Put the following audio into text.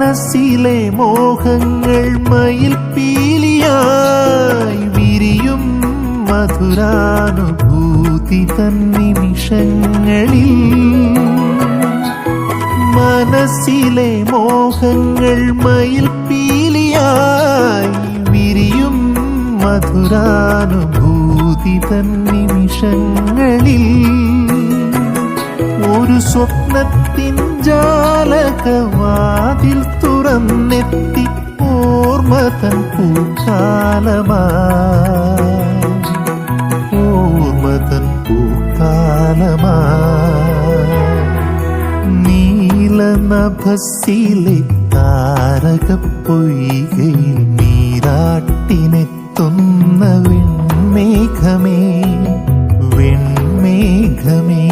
മനസ്സിലെ മോഹങ്ങൾ മയിൽ പീലിയായി വിരിയും മധുരാനുഭൂതി തന്നിമിഷങ്ങളിൽ. മനസ്സിലെ മോഹങ്ങൾ മയിൽ പീലിയായി വിരിയും മധുരാനുഭൂതി തൻ സ്വപ്നത്തിൻ ജാലകവാതിൽ തുറന്നെത്തി ഓർമ്മതൻ തൻ പൂക്കാലമായി. ഓർമ്മ തൻ പൂക്കാലമായി. നീലനഭസിലെ താരകപ്പൊയ്കയിൽ നീരാട്ടിനെത്തുന്ന വെൺമേഘമേ വെൺമേഘമേ.